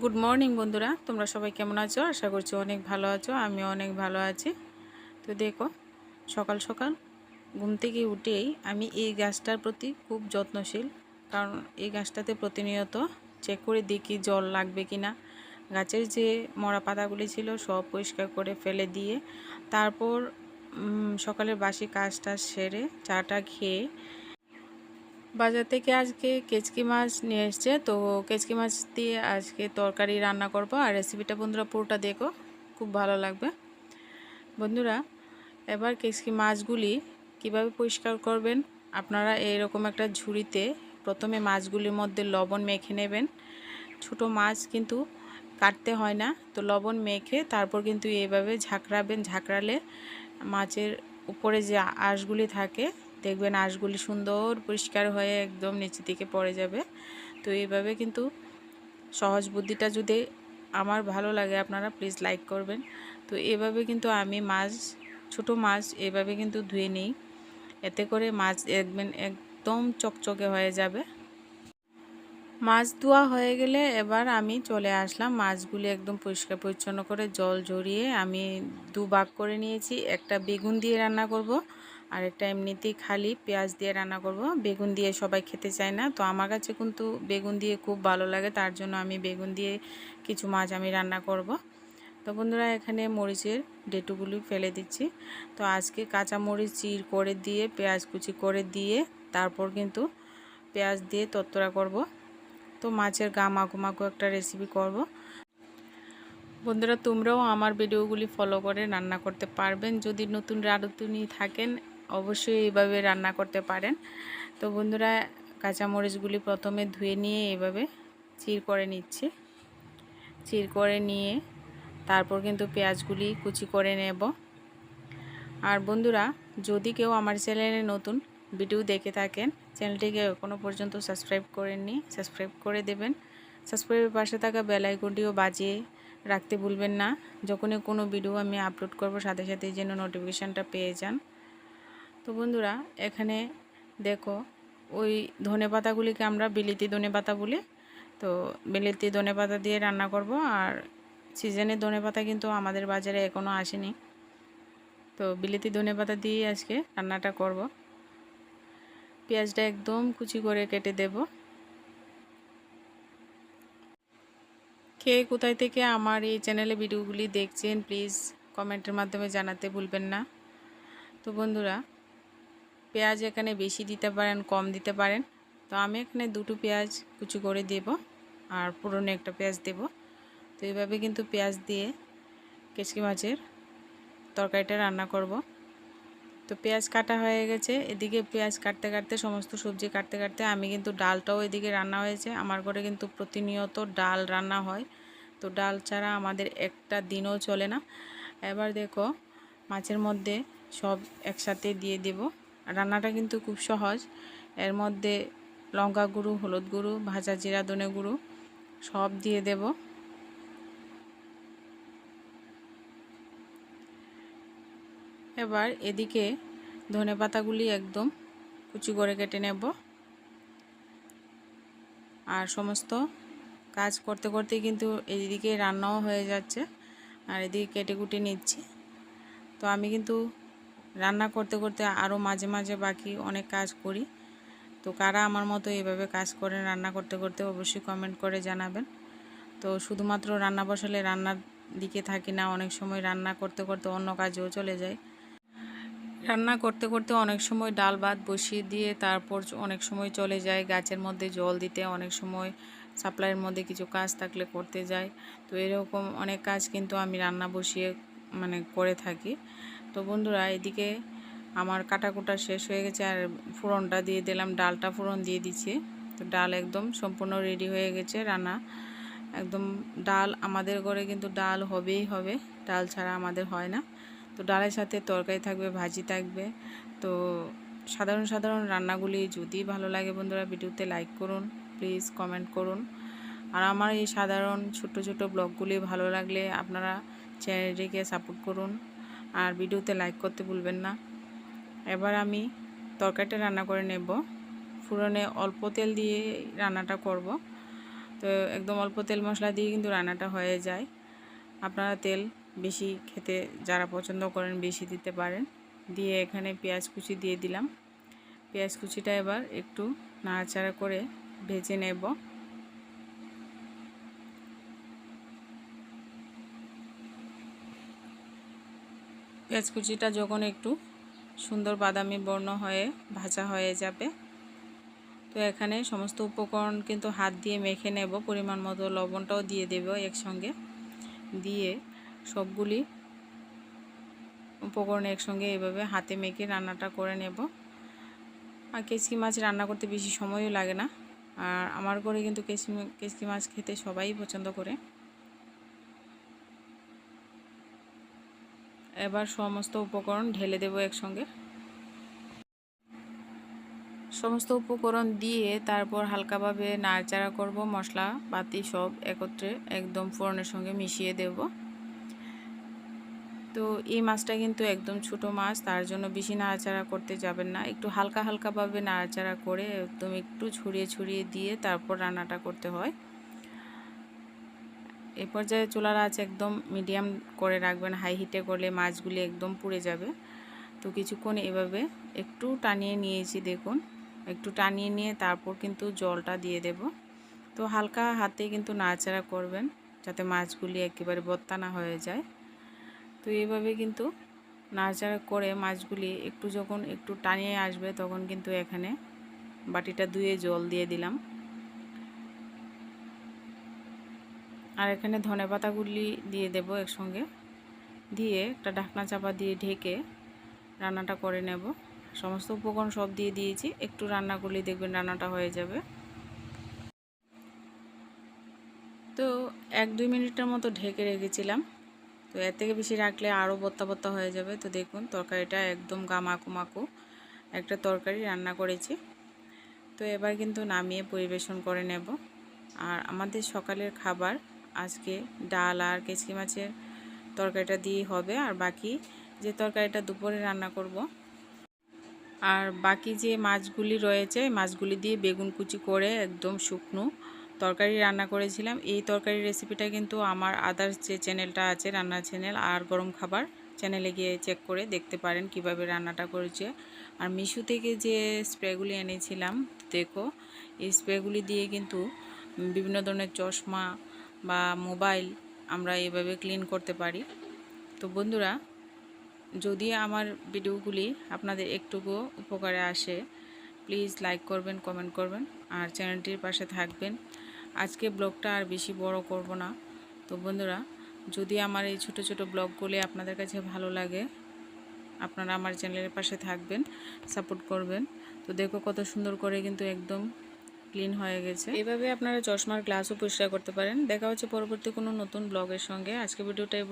Good morning বন্ধুরা। তোমরা সবাই কেমন আছো? আশা করছি অনেক ভালো আছো আমি অনেক ভালো আছি। তো দেখো, সকাল সকাল ঘুম থেকে উঠেই আমি এই গাছটার প্রতি খুব যত্নশীল। কারণ এই গাছটাতে প্রতিনিয়ত চেক করে দেখি জল লাগবে কি না গাছের যে মরা পাতাগুলি ছিল সব পরিষ্কার করে ফেলে দিয়ে তারপর সকালের বাসি কাজটা সেরে চাটা খেয়ে বাজার থেকে আজকে কেচকি মাছ নিয়ে এসছে। তো কেচকি মাছ দিয়ে আজকে তরকারি রান্না করব। আর রেসিপিটা বন্ধুরা পুরোটা দেখো, খুব ভালো লাগবে। বন্ধুরা, এবার কেচকি মাছগুলি কীভাবে পরিষ্কার করবেন? আপনারা এইরকম একটা ঝুড়িতে প্রথমে মাছগুলির মধ্যে লবণ মেখে নেবেন। ছোট মাছ কিন্তু কাটতে হয় না, তো লবণ মেখে তারপর কিন্তু এইভাবে ঝাঁকড়াবেন। ঝাঁকড়ালে মাছের উপরে যে আঁশগুলি থাকে দেখবেন আঁশগুলি সুন্দর পরিষ্কার হয়ে একদম নিচের দিকে পড়ে যাবে। তো এইভাবে কিন্তু সহজ বুদ্ধিটা যদি আমার ভালো লাগে আপনারা প্লিজ লাইক করবেন। তো এভাবে কিন্তু আমি মাছ, ছোট মাছ এভাবে কিন্তু ধুয়ে নিই। এতে করে মাছ দেখবেন একদম চকচকে হয়ে যাবে। মাছ ধোয়া হয়ে গেলে এবার আমি চলে আসলাম মাছগুলি একদম পরিষ্কার পরিচ্ছন্ন করে জল ঝরিয়ে আমি দু ভাগ করে নিয়েছি। একটা বেগুন দিয়ে রান্না করব। আর একটা এমনিতেই খালি পেঁয়াজ দিয়ে রান্না করব। বেগুন দিয়ে সবাই খেতে চায় না। তো আমার কাছে কিন্তু বেগুন দিয়ে খুব ভালো লাগে। তার জন্য আমি বেগুন দিয়ে কিছু মাছ আমি রান্না করব। তো বন্ধুরা, এখানে মরিচের ডেটুগুলি ফেলে দিচ্ছি। তো আজকে কাঁচা মরিচ চির করে দিয়ে, পেঁয়াজ কুচি করে দিয়ে, তারপর কিন্তু পেঁয়াজ দিয়ে তত্তরা করব। তো মাছের গা মাখো একটা রেসিপি করব। বন্ধুরা, তোমরাও আমার ভিডিওগুলি ফলো করে রান্না করতে পারবেন। যদি নতুন রাঁধুনি থাকেন অবশ্যই এইভাবে রান্না করতে পারেন। তো বন্ধুরা, কাঁচামরিচগুলি প্রথমে ধুয়ে নিয়ে এইভাবে চির করে নিচ্ছি। চির করে নিয়ে তারপর কিন্তু পেঁয়াজগুলি কুচি করে নেব। আর বন্ধুরা, যদি কেউ আমার চ্যানেলে নতুন ভিডিও দেখে থাকেন, চ্যানেলটিকে এখনও পর্যন্ত সাবস্ক্রাইব করেননি, সাবস্ক্রাইব করে দেবেন। সাবস্ক্রাইবের পাশে থাকা বেলাইকনটিও বাজিয়ে রাখতে ভুলবেন না। যখনই কোনো ভিডিও আমি আপলোড করব, সাথে সাথে যেন নোটিফিকেশানটা পেয়ে যান। তো বন্ধুরা, এখানে দেখো, ওই ধনে পাতাগুলিকে আমরা বিলিতি ধনে পাতা বলি। তো বিলিতি ধনে পাতা দিয়ে রান্না করব, আর সিজনের ধনে পাতা কিন্তু আমাদের বাজারে এখনও আসেনি। তো বিলিতি ধনে পাতা দিয়ে আজকে রান্নাটা করব। পেঁয়াজটা একদম কুচি করে কেটে দেব। কে কোথায় থেকে আমার এই চ্যানেলে ভিডিওগুলি দেখছেন, প্লিজ কমেন্টের মাধ্যমে জানাতে ভুলবেন না। তো বন্ধুরা পেঁয়াজ এখানে বেশি দিতে পারেন, কম দিতে পারেন। তো আমি এখানে দুটো পেঁয়াজ কুচু করে দেব আর পুরনো একটা পেঁয়াজ দেব। তো এইভাবে কিন্তু পেঁয়াজ দিয়ে কেচকি মাছের তরকারিটা রান্না করব। তো পেঁয়াজ কাটা হয়ে গেছে। এদিকে পেঁয়াজ কাটতে কাটতে, সমস্ত সবজি কাটতে কাটতে আমি কিন্তু ডালটাও এদিকে রান্না হয়েছে। আমার ঘরে কিন্তু প্রতিনিয়ত ডাল রান্না হয়। তো ডাল ছাড়া আমাদের একটা দিনও চলে না। এবার দেখো মাছের মধ্যে সব একসাথে দিয়ে দেব। রান্নাটা কিন্তু খুব সহজ। এর মধ্যে লঙ্কা গুঁড়ো, হলুদ গুঁড়ো, ভাজা জিরা, ধনে গুঁড়ো সব দিয়ে দেব। এবার এদিকে ধনে পাতাগুলি একদম কুচি করে কেটে নেব। আর সমস্ত কাজ করতে করতে কিন্তু এদিকে রান্নাও হয়ে যাচ্ছে। আর এদিকে কেটে কুটে নিচ্ছি। তো আমি কিন্তু রান্না করতে করতে আরও মাঝে মাঝে বাকি অনেক কাজ করি। তো কারা আমার মতো এইভাবে কাজ করেন রান্না করতে করতে অবশ্যই কমেন্ট করে জানাবেন। তো শুধুমাত্র রান্না বসালে রান্নার দিকে থাকি না, অনেক সময় রান্না করতে করতে অন্য কাজেও চলে যায় রান্না করতে করতে অনেক সময় ডাল ভাত বসিয়ে দিয়ে তারপর অনেক সময় চলে যায় গাছের মধ্যে জল দিতে অনেক সময় সাপ্লাইয়ের মধ্যে কিছু কাজ থাকলে করতে যায় তো এরকম অনেক কাজ কিন্তু আমি রান্না বসিয়ে মানে করে থাকি। তো বন্ধুরা, এদিকে আমার কাটাকুটা শেষ হয়ে গেছে আর ফোড়নটা দিয়ে দিলাম, ডালটা ফোড়ন দিয়ে দিচ্ছি। তো ডাল একদম সম্পূর্ণ রেডি হয়ে গেছে রান্না। একদম ডাল আমাদের ঘরে কিন্তু ডাল হবেই হবে, ডাল ছাড়া আমাদের হয় না। তো ডালের সাথে তরকারি থাকবে, ভাজি থাকবে। তো সাধারণ সাধারণ রান্নাগুলি যদি ভালো লাগে বন্ধুরা, ভিডিওতে লাইক করুন প্লিজ কমেন্ট করুন। আর আমার এই সাধারণ ছোট ছোট ব্লগগুলি ভালো লাগলে আপনারা চ্যানেলটিকে সাপোর্ট করুন। আর ভিডিওতে লাইক করতে ভুলবেন না। এবার আমি তরকারিটা রান্না করে নেব। ফুরনে অল্প তেল দিয়ে রান্নাটা করব। তো একদম অল্প তেল মশলা দিয়ে কিন্তু রান্নাটা হয়ে যায়। আপনারা তেল বেশি খেতে যারা পছন্দ করেন বেশি দিতে পারেন। দিয়ে এখানে পেঁয়াজ কুচি দিয়ে দিলাম। পেঁয়াজ কুচিটা এবার একটু নাড়াচাড়া করে ভেজে নেব। পেঁয়াজ কুচিটা যখন একটু সুন্দর বাদামি বর্ণ হয়ে, ভাজা হয়ে যাবে, তো এখানে সমস্ত উপকরণ কিন্তু হাত দিয়ে মেখে নেব, পরিমাণ মতো লবণটাও দিয়ে দেব একসঙ্গে। দিয়ে সবগুলি উপকরণ একসঙ্গে এভাবে হাতে মেখে রান্নাটা করে নেব। আর কেচকি মাছ রান্না করতে বেশি সময়ও লাগে না। আর আমার ঘরে কিন্তু কেচকি মাছ খেতে সবাই পছন্দ করে। এবার সমস্ত উপকরণ ঢেলে দেব একসঙ্গে। সমস্ত উপকরণ দিয়ে তারপর হালকাভাবে নাড়াচাড়া করব, মশলা পাতি সব একত্রে একদম ফোড়নের সঙ্গে মিশিয়ে দেব। তো এই মাছটা কিন্তু একদম ছোট মাছ, তার জন্য বেশি নাড়াচাড়া করতে যাবেন না। একটু হালকা হালকাভাবে নাড়াচাড়া করে একদম একটু ছড়িয়ে ছড়িয়ে দিয়ে তারপর রান্নাটা করতে হয়। এ পর্যায়ে চুলার আঁচ একদম মিডিয়াম করে রাখবেন হাই হিটে করলে মাছগুলি একদম পুড়ে যাবে। তো কিছুক্ষণ এভাবে একটু টানিয়ে নিয়েছি, দেখুন। একটু টানিয়ে নিয়ে তারপর কিন্তু জলটা দিয়ে দেব। তো হালকা হাতে কিন্তু নাড়াচাড়া করবেন, যাতে মাছগুলি একেবারে বত্তা না হয়ে যায়। তো এইভাবে কিন্তু নাড়াচাড়া করে মাছগুলি একটু যখন একটু টানিয়ে আসবে, তখন কিন্তু এখানে বাটিটা ধুয়ে জল দিয়ে দিলাম। আর এখানে ধনে পাতাগুলি দিয়ে দেব একসঙ্গে। দিয়ে একটা ঢাকনা চাপা দিয়ে ঢেকে রান্নাটা করে নেব। সমস্ত উপকরণ সব দিয়ে দিয়েছি। একটু রান্না করলেই দেখবেন রান্নাটা হয়ে যাবে। তো এক দুই মিনিটের মতো ঢেকে রেখেছিলাম। তো এর থেকে বেশি রাখলে আরও বত্তা বত্তা হয়ে যাবে। তো দেখুন, তরকারিটা একদম গামাকু মাকু একটা তরকারি রান্না করেছি। তো এবার কিন্তু নামিয়ে পরিবেশন করে নেব। আর আমাদের সকালের খাবার আজকে ডাল আর কেচকি মাছের তরকারিটা দিয়ে হবে। আর বাকি যে তরকারিটা দুপুরে রান্না করব, আর বাকি যে মাছগুলি রয়েছে মাছগুলি দিয়ে বেগুন কুচি করে একদম শুকনো তরকারি রান্না করেছিলাম। এই তরকারি রেসিপিটা কিন্তু আমার আদার্স যে চ্যানেলটা আছে রান্নার চ্যানেল আর গরম খাবার চ্যানেলে গিয়ে চেক করে দেখতে পারেন কীভাবে রান্নাটা করেছে। আর মিশু থেকে যে স্প্রেগুলি এনেছিলাম, দেখো, এই স্প্রেগুলি দিয়ে কিন্তু বিভিন্ন ধরনের চশমা বা মোবাইল আমরা এভাবে ক্লিন করতে পারি। তো বন্ধুরা, যদি আমার ভিডিওগুলি আপনাদের একটুকু উপকারে আসে, প্লিজ লাইক করবেন, কমেন্ট করবেন, আর চ্যানেলটির পাশে থাকবেন। আজকে ব্লগটা আর বেশি বড় করব না। তো বন্ধুরা, যদি আমার এই ছোট ছোট ব্লগগুলি আপনাদের কাছে ভালো লাগে, আপনারা আমার চ্যানেলের পাশে থাকবেন, সাপোর্ট করবেন। তো দেখো কত সুন্দর করে কিন্তু একদম ক্লিন হয়ে গেছে। এভাবে আপনারা চশমার গ্লাসও পরিষ্কার করতে পারেন। দেখা হচ্ছে পরবর্তী কোনো নতুন ব্লগের সঙ্গে। আজকে ভিডিওটা